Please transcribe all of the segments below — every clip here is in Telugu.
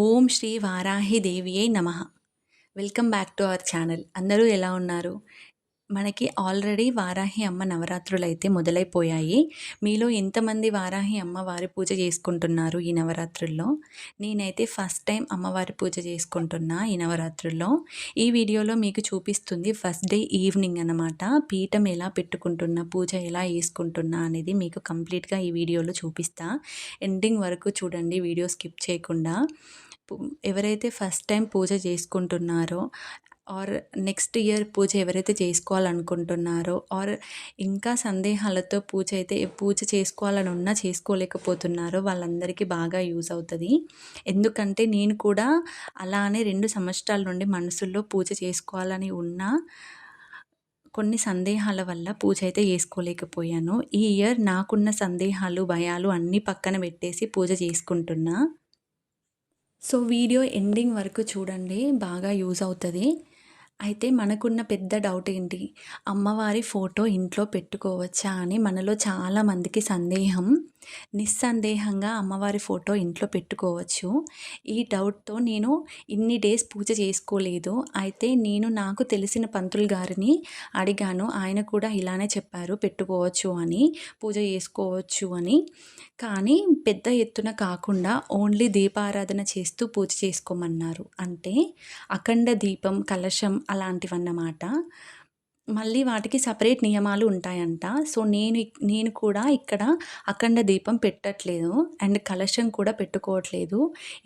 ఓం శ్రీ వారాహి దేవియే నమ. Welcome back to our channel అందరూ ఎలా ఉన్నారు? మనకి ఆల్రెడీ వారాహి అమ్మ నవరాత్రులు అయితే మొదలైపోయాయి. మీలో ఎంతమంది వారాహి అమ్మవారి పూజ చేసుకుంటున్నారు ఈ నవరాత్రుల్లో? నేనైతే ఫస్ట్ టైం అమ్మవారి పూజ చేసుకుంటున్నా ఈ నవరాత్రుల్లో. ఈ వీడియోలో మీకు చూపిస్తుంది ఫస్ట్ డే ఈవినింగ్ అనమాట పీఠం ఎలా పెట్టుకుంటున్నా పూజ ఎలా వేసుకుంటున్నా అనేది మీకు కంప్లీట్గా ఈ వీడియోలో చూపిస్తా. ఎండింగ్ వరకు చూడండి వీడియో స్కిప్ చేయకుండా. ఎవరైతే ఫస్ట్ టైం పూజ చేసుకుంటున్నారో ఆర్ నెక్స్ట్ ఇయర్ పూజ ఎవరైతే చేసుకోవాలనుకుంటున్నారో ఆర్ ఇంకా సందేహాలతో పూజ అయితే పూజ చేసుకోవాలని ఉన్నా చేసుకోలేకపోతున్నారో వాళ్ళందరికీ బాగా యూజ్ అవుతుంది. ఎందుకంటే నేను కూడా అలానే రెండు సంవత్సరాల నుండి మనసుల్లో పూజ చేసుకోవాలని ఉన్నా కొన్ని సందేహాల వల్ల పూజ అయితే చేసుకోలేకపోయాను. ఈ ఇయర్ నాకున్న సందేహాలు భయాలు అన్నీ పక్కన పెట్టేసి పూజ చేసుకుంటున్నా. సో వీడియో ఎండింగ్ వరకు చూడండి బాగా యూజ్ అవుతుంది. అయితే మనకున్న పెద్ద డౌట్ ఏంటి? అమ్మవారి ఫోటో ఇంట్లో పెట్టుకోవచ్చా అని మనలో చాలామందికి సందేహం. నిస్సందేహంగా అమ్మవారి ఫోటో ఇంట్లో పెట్టుకోవచ్చు. ఈ డౌట్తో నేను ఇన్ని డేస్ పూజ చేసుకోలేదు. అయితే నేను నాకు తెలిసిన పంతులు గారిని అడిగాను. ఆయన కూడా ఇలానే చెప్పారు పెట్టుకోవచ్చు అని పూజ చేసుకోవచ్చు అని. కానీ పెద్ద ఎత్తున కాకుండా ఓన్లీ దీపారాధన చేస్తూ పూజ చేసుకోమన్నారు. అంటే అఖండ దీపం కలశం అలాంటివన్నమాట. మళ్ళీ వాటికి సపరేట్ నియమాలు ఉంటాయంట. సో నేను నేను కూడా ఇక్కడ అఖండ దీపం పెట్టట్లేదు. అండ్ కలశం కూడా పెట్టుకోవట్లేదు.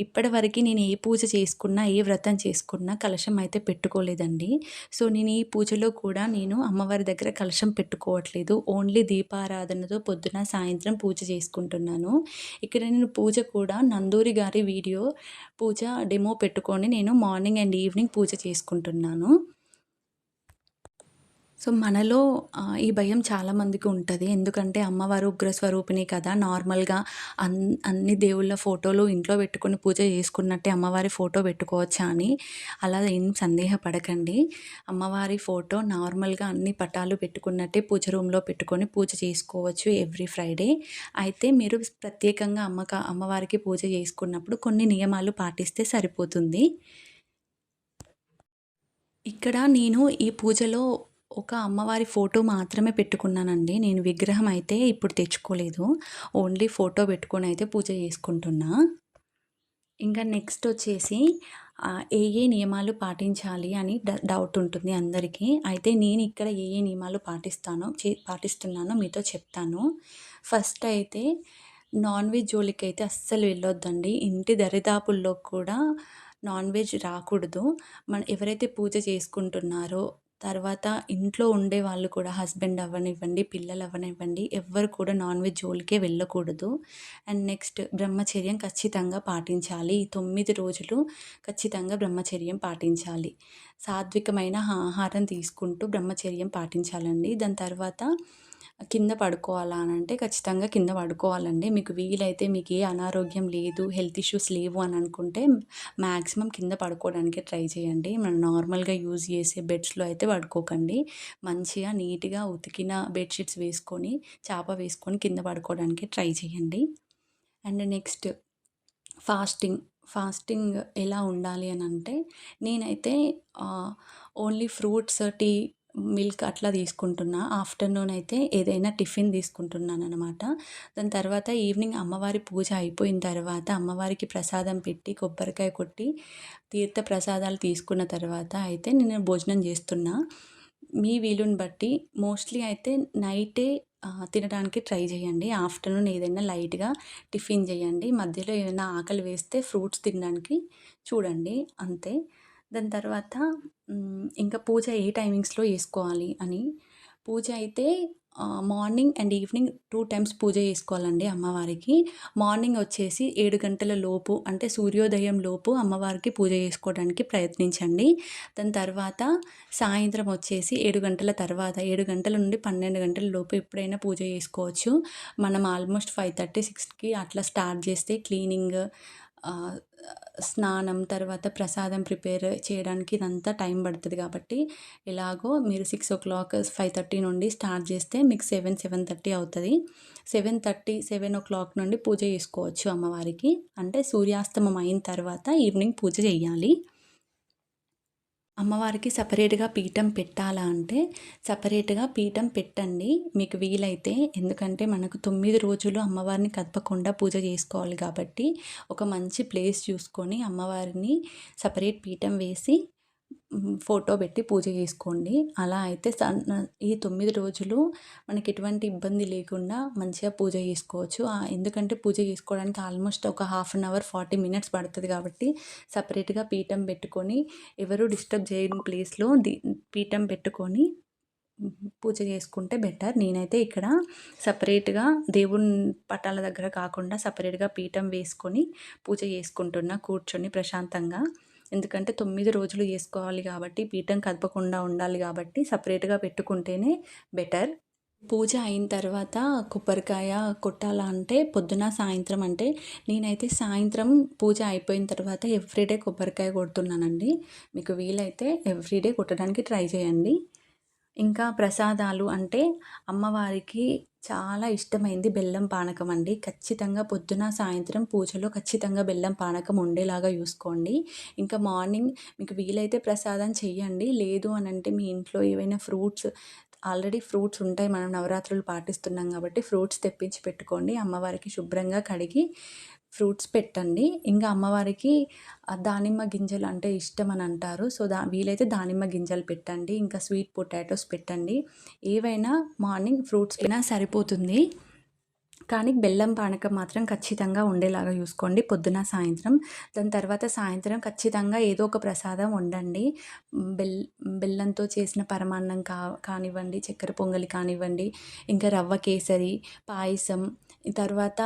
ఇప్పటివరకు నేను ఏ పూజ చేసుకున్నా ఏ వ్రతం చేసుకున్నా కలశం అయితే పెట్టుకోలేదండి. సో నేను ఈ పూజలో కూడా నేను అమ్మవారి దగ్గర కలశం పెట్టుకోవట్లేదు. ఓన్లీ దీపారాధనతో పొద్దున సాయంత్రం పూజ చేసుకుంటున్నాను. ఇక్కడ నేను పూజ కూడా నందూరి గారి వీడియో పూజ డెమో పెట్టుకొని నేను మార్నింగ్ అండ్ ఈవినింగ్ పూజ చేసుకుంటున్నాను. సో మనలో ఈ భయం చాలామందికి ఉంటుంది. ఎందుకంటే అమ్మవారు ఉగ్రస్వరూపిణి కదా. నార్మల్గా అన్ అన్ని దేవుళ్ళ ఫోటోలు ఇంట్లో పెట్టుకొని పూజ చేసుకున్నట్టే అమ్మవారి ఫోటో పెట్టుకోవచ్చా అని అలా ఏం సందేహపడకండి. అమ్మవారి ఫోటో నార్మల్గా అన్ని పటాలు పెట్టుకున్నట్టే పూజ రూమ్లో పెట్టుకొని పూజ చేసుకోవచ్చు ఎవ్రీ ఫ్రైడే. అయితే మీరు ప్రత్యేకంగా అమ్మక అమ్మవారికి పూజ చేసుకున్నప్పుడు కొన్ని నియమాలు పాటిస్తే సరిపోతుంది. ఇక్కడ నేను ఈ పూజలో ఒక అమ్మవారి ఫోటో మాత్రమే పెట్టుకున్నానండి. నేను విగ్రహం అయితే ఇప్పుడు తెచ్చుకోలేదు. ఓన్లీ ఫోటో పెట్టుకొని అయితే పూజ చేసుకుంటున్నా. ఇంకా నెక్స్ట్ వచ్చేసి ఏ ఏ నియమాలు పాటించాలి అని డౌట్ ఉంటుంది అందరికీ. అయితే నేను ఇక్కడ ఏ ఏ నియమాలు పాటిస్తానో చే పాటిస్తున్నానో మీతో చెప్తాను. ఫస్ట్ అయితే నాన్ వెజ్ జోలికి అయితే అస్సలు వెళ్ళొద్దండి. ఇంటి దరిదాపుల్లో కూడా నాన్ వెజ్ రాకూడదు. మన ఎవరైతే పూజ చేసుకుంటున్నారో తర్వాత ఇంట్లో ఉండే వాళ్ళు కూడా హస్బెండ్ అవ్వనివ్వండి పిల్లలు అవ్వనివ్వండి ఎవ్వరు కూడా నాన్ వెజ్ జోలికే వెళ్ళకూడదు. అండ్ నెక్స్ట్ బ్రహ్మచర్యం ఖచ్చితంగా పాటించాలి. ఈ తొమ్మిది రోజులు ఖచ్చితంగా బ్రహ్మచర్యం పాటించాలి. సాత్వికమైన ఆహారం తీసుకుంటూ బ్రహ్మచర్యం పాటించాలండి. దాని తర్వాత కింద పడుకోవాలా అని అంటే ఖచ్చితంగా కింద పడుకోవాలండి. మీకు వీలైతే మీకు ఏ అనారోగ్యం లేదు హెల్త్ ఇష్యూస్ లేవు అని అనుకుంటే మ్యాక్సిమం కింద పడుకోవడానికి ట్రై చేయండి. మనం నార్మల్గా యూజ్ చేసే బెడ్స్లో అయితే పడుకోకండి. మంచిగా నీట్గా ఉతికిన బెడ్షీట్స్ వేసుకొని చేప వేసుకొని కింద పడుకోవడానికి ట్రై చేయండి. And next fasting. ఫాస్టింగ్ ఎలా ఉండాలి అని అంటే నేనైతే ఓన్లీ ఫ్రూట్స్ టీ మిల్క్ అట్లా తీసుకుంటున్నా. ఆఫ్టర్నూన్ అయితే ఏదైనా టిఫిన్ తీసుకుంటున్నాను అనమాట దాని తర్వాత ఈవినింగ్ అమ్మవారి పూజ అయిపోయిన తర్వాత అమ్మవారికి ప్రసాదం పెట్టి కొబ్బరికాయ కొట్టి తీర్థ ప్రసాదాలు తీసుకున్న తర్వాత అయితే నేను భోజనం చేస్తున్నా. మీ వీలుని బట్టి మోస్ట్లీ అయితే నైటే తినడానికి ట్రై చేయండి. ఆఫ్టర్నూన్ ఏదైనా లైట్గా టిఫిన్ చేయండి. మధ్యలో ఏదైనా ఆకలి వేస్తే ఫ్రూట్స్ తినడానికి చూడండి. అంతే. దాని తర్వాత ఇంకా పూజ ఏ టైమింగ్స్లో చేసుకోవాలి అని. పూజ అయితే morning and evening two times పూజ చేసుకోవాలండి అమ్మవారికి. మార్నింగ్ వచ్చేసి ఏడు గంటల లోపు అంటే సూర్యోదయం లోపు అమ్మవారికి పూజ చేసుకోవడానికి ప్రయత్నించండి. దాని తర్వాత సాయంత్రం వచ్చేసి ఏడు గంటల తర్వాత ఏడు గంటల నుండి పన్నెండు గంటల లోపు ఎప్పుడైనా పూజ చేసుకోవచ్చు. మనం ఆల్మోస్ట్ ఫైవ్ థర్టీ సిక్స్కి అట్లా స్టార్ట్ చేస్తే క్లీనింగ్ స్నానం తర్వాత ప్రసాదం ప్రిపేర్ చేయడానికి ఇదంతా టైం పడుతుంది కాబట్టి ఎలాగో మీరు 6:00, 5:30 నుండి స్టార్ట్ చేస్తే మీకు సెవెన్ సెవెన్ థర్టీ అవుతుంది seven thirty seven o'clock నుండి పూజ చేసుకోవచ్చు అమ్మవారికి. అంటే సూర్యాస్తమం అయిన తర్వాత ఈవినింగ్ పూజ చేయాలి. అమ్మవారికి సపరేట్గా పీఠం పెట్టాలా అంటే సపరేట్గా పీఠం పెట్టండి. మీకు వీలైతే. ఎందుకంటే మనకు తొమ్మిది రోజులు అమ్మవారిని కదపకుండా పూజ చేసుకోవాలి కాబట్టి ఒక మంచి ప్లేస్ చూసుకొని అమ్మవారిని సపరేట్ పీఠం వేసి ఫోటో పెట్టి పూజ చేసుకోండి. అలా అయితే సన్ ఈ తొమ్మిది రోజులు మనకి ఎటువంటి ఇబ్బంది లేకుండా మంచిగా పూజ చేసుకోవచ్చు. ఎందుకంటే పూజ చేసుకోవడానికి ఆల్మోస్ట్ ఒక హాఫ్ అన్ అవర్, 40 మినిట్స్ పడుతుంది కాబట్టి సపరేట్గా పీఠం పెట్టుకొని ఎవరు డిస్టర్బ్ చేయని ప్లేస్‌లో ది పీఠం పెట్టుకొని పూజ చేసుకుంటే బెటర్. నేనైతే ఇక్కడ సపరేట్గా దేవుని పటాల దగ్గర కాకుండా సపరేట్గా పీఠం వేసుకొని పూజ చేసుకుంటున్నా కూర్చొని ప్రశాంతంగా. ఎందుకంటే తొమ్మిది రోజులు చేసుకోవాలి కాబట్టి పీఠం కదపకుండా ఉండాలి కాబట్టి సపరేట్గా పెట్టుకుంటేనే బెటర్. పూజ అయిన తర్వాత కొబ్బరికాయ కొట్టాలా అంటే పొద్దున, సాయంత్రం అంటే నేనైతే సాయంత్రం పూజ అయిపోయిన తర్వాత ఎవ్రీడే కొబ్బరికాయ కొడుతున్నానండి. మీకు వీలైతే ఎవ్రీడే కొట్టడానికి ట్రై చేయండి. ఇంకా ప్రసాదాలు అంటే అమ్మవారికి చాలా ఇష్టమైంది బెల్లం పానకం అండి. ఖచ్చితంగా పొద్దున, సాయంత్రం పూజలో ఖచ్చితంగా బెల్లం పానకం ఉండేలాగా చూసుకోండి. ఇంకా మార్నింగ్ మీకు వీలైతే ప్రసాదం చెయ్యండి. లేదు అనంటే మీ ఇంట్లో ఏవైనా ఫ్రూట్స్ ఆల్రెడీ ఫ్రూట్స్ ఉంటాయి. మనం నవరాత్రులు పాటిస్తున్నాం కాబట్టి ఫ్రూట్స్ తెప్పించి పెట్టుకోండి. అమ్మవారికి శుభ్రంగా కడిగి ఫ్రూట్స్ పెట్టండి. ఇంకా అమ్మవారికి దానిమ్మ గింజలు అంటే ఇష్టం అని అంటారు. సో, దా వీలైతే దానిమ్మ గింజలు పెట్టండి. ఇంకా స్వీట్ పొటాటోస్ పెట్టండి. ఏవైనా మార్నింగ్ ఫ్రూట్స్ అయినా సరిపోతుంది. కానీ బెల్లం పానకం మాత్రం ఖచ్చితంగా ఉండేలాగా చూసుకోండి పొద్దున, సాయంత్రం. దాని తర్వాత సాయంత్రం ఖచ్చితంగా ఏదో ఒక ప్రసాదం వండండి. బెల్ బెల్లంతో చేసిన పరమాన్నం కా కానివ్వండి, చక్కెర పొంగలి కానివ్వండి, ఇంకా రవ్వ కేసరి, పాయసం, తర్వాత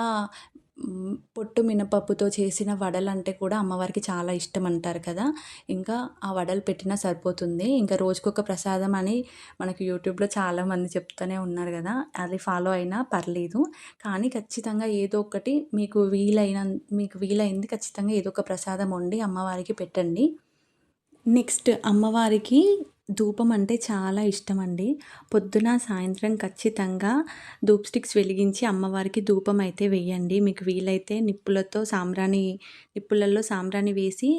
పొట్టు మినపప్పుతో చేసిన వడలు అంటే కూడా అమ్మవారికి చాలా ఇష్టం అంటారు కదా! ఇంకా ఆ వడలు పెట్టినా సరిపోతుంది. ఇంకా రోజుకొక ప్రసాదం అని మనకు యూట్యూబ్‌లో చాలామంది చెప్తూనే ఉన్నారు కదా! అది ఫాలో అయినా పర్లేదు. కానీ ఖచ్చితంగా ఏదో ఒకటి మీకు వీలైన మీకు వీలైంది ఖచ్చితంగా ఏదో ఒక ప్రసాదం వండి అమ్మవారికి పెట్టండి. నెక్స్ట్ అమ్మవారికి ధూపం అంటే చాలా ఇష్టం అండి పొద్దున, సాయంత్రం ఖచ్చితంగా ధూప్ స్టిక్స్ వెలిగించి అమ్మవారికి ధూపం అయితే వేయండి మీకు వీలైతే నిప్పులతో సాంబ్రాణి నిప్పులలో సాంబ్రాణి వేసి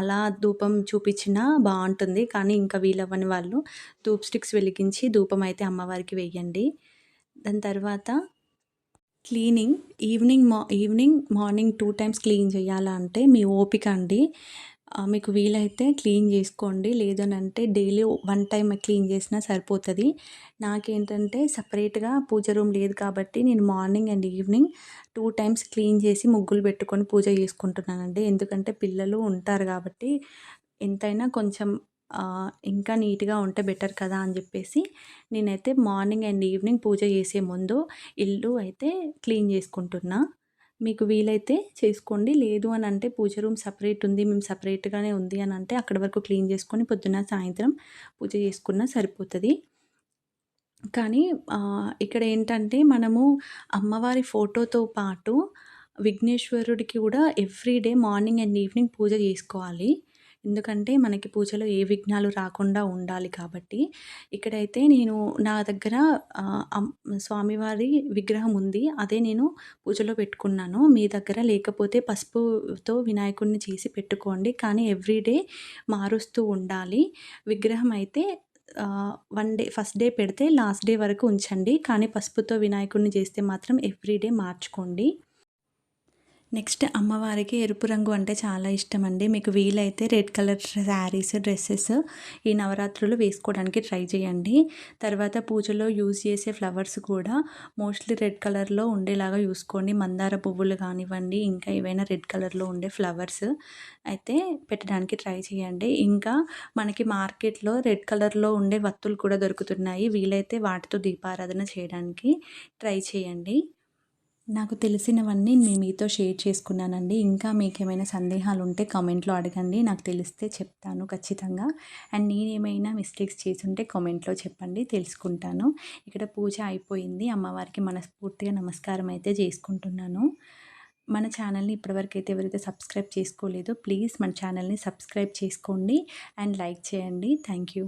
అలా ధూపం చూపించినా బాగుంటుంది కానీ ఇంకా వీలవ్వని వాళ్ళు ధూప్ స్టిక్స్ వెలిగించి ధూపం అయితే అమ్మవారికి వెయ్యండి. దాని తర్వాత క్లీనింగ్ ఈవినింగ్ మా evening, morning two times clean చేయాలంటే మీ ఓపిక అండి. మీకు వీలైతే క్లీన్ చేసుకోండి. లేదనంటే డైలీ వన్ టైమ్ క్లీన్ చేసినా సరిపోతుంది నాకేంటంటే సపరేట్గా పూజ రూమ్ లేదు కాబట్టి నేను morning and evening two times clean చేసి ముగ్గులు పెట్టుకొని పూజ చేసుకుంటున్నానండి. ఎందుకంటే పిల్లలు ఉంటారు కాబట్టి ఎంతైనా కొంచెం ఇంకా నీట్‌గా ఉంటే బెటర్ కదా! అని చెప్పేసి నేనైతే మార్నింగ్ అండ్ ఈవినింగ్ పూజ చేసే ముందు ఇల్లు అయితే క్లీన్ చేసుకుంటున్నా. మీకు వీలైతే చేసుకోండి. లేదు అని అంటే పూజ రూమ్ సపరేట్ ఉంది. మేము సపరేట్గానే ఉంది అని అంటే అక్కడి వరకు క్లీన్ చేసుకొని పొద్దున్న సాయంత్రం పూజ చేసుకున్నా సరిపోతుంది కానీ ఇక్కడ ఏంటంటే మనము అమ్మవారి ఫోటోతో పాటు విఘ్నేశ్వరుడికి కూడా ఎవ్రీడే మార్నింగ్ అండ్ ఈవినింగ్ పూజ చేసుకోవాలి. ఎందుకంటే మనకి పూజలో ఏ విఘ్నాలు రాకుండా ఉండాలి కాబట్టి. ఇక్కడైతే నేను నా దగ్గర స్వామివారి విగ్రహం ఉంది. అదే నేను పూజలో పెట్టుకున్నాను. మీ దగ్గర లేకపోతే పసుపుతో వినాయకుడిని చేసి పెట్టుకోండి. కానీ ఎవ్రీడే మారుస్తూ ఉండాలి. విగ్రహం అయితే వన్ డే ఫస్ట్ డే పెడితే లాస్ట్ డే వరకు ఉంచండి. కానీ పసుపుతో వినాయకుడిని చేస్తే మాత్రం ఎవ్రీడే మార్చుకోండి. నెక్స్ట్ అమ్మవారికి ఎరుపు రంగు అంటే చాలా ఇష్టమండి. మీకు వీలైతే రెడ్ కలర్ శారీస్, డ్రెస్సెస్ ఈ నవరాత్రులు వేసుకోవడానికి ట్రై చేయండి. తర్వాత పూజలో యూజ్ చేసే ఫ్లవర్స్ కూడా మోస్ట్‌లీ రెడ్ కలర్‌లో ఉండేలాగా చూసుకోండి. మందార పువ్వులు కానివ్వండి, ఇంకా ఏవైనా రెడ్ కలర్‌లో ఉండే ఫ్లవర్స్ అయితే పెట్టడానికి ట్రై చేయండి. ఇంకా మనకి మార్కెట్‌లో రెడ్ కలర్‌లో ఉండే వత్తులు కూడా దొరుకుతున్నాయి. వీలైతే వాటితో దీపారాధన చేయడానికి ట్రై చేయండి. నాకు తెలిసినవన్నీ నేను మీతో షేర్ చేసుకున్నానండి. ఇంకా మీకేమైనా సందేహాలుంటే కామెంట్‌లో అడగండి. నాకు తెలిస్తే చెప్తాను ఖచ్చితంగా. అండ్ నేనేమైనా మిస్టేక్స్ చేసుంటే కామెంట్‌లో చెప్పండి తెలుసుకుంటాను. ఇక్కడ పూజ అయిపోయింది. అమ్మవారికి మనస్ఫూర్తిగా నమస్కారం అయితే చేసుకుంటున్నాను. మన ఛానల్ని ఇప్పటివరకు అయితే ఎవరైతే సబ్స్క్రైబ్ చేసుకోలేదో ప్లీజ్ మన ఛానల్ని సబ్స్క్రైబ్ చేసుకోండి అండ్ లైక్ చేయండి థ్యాంక్ యూ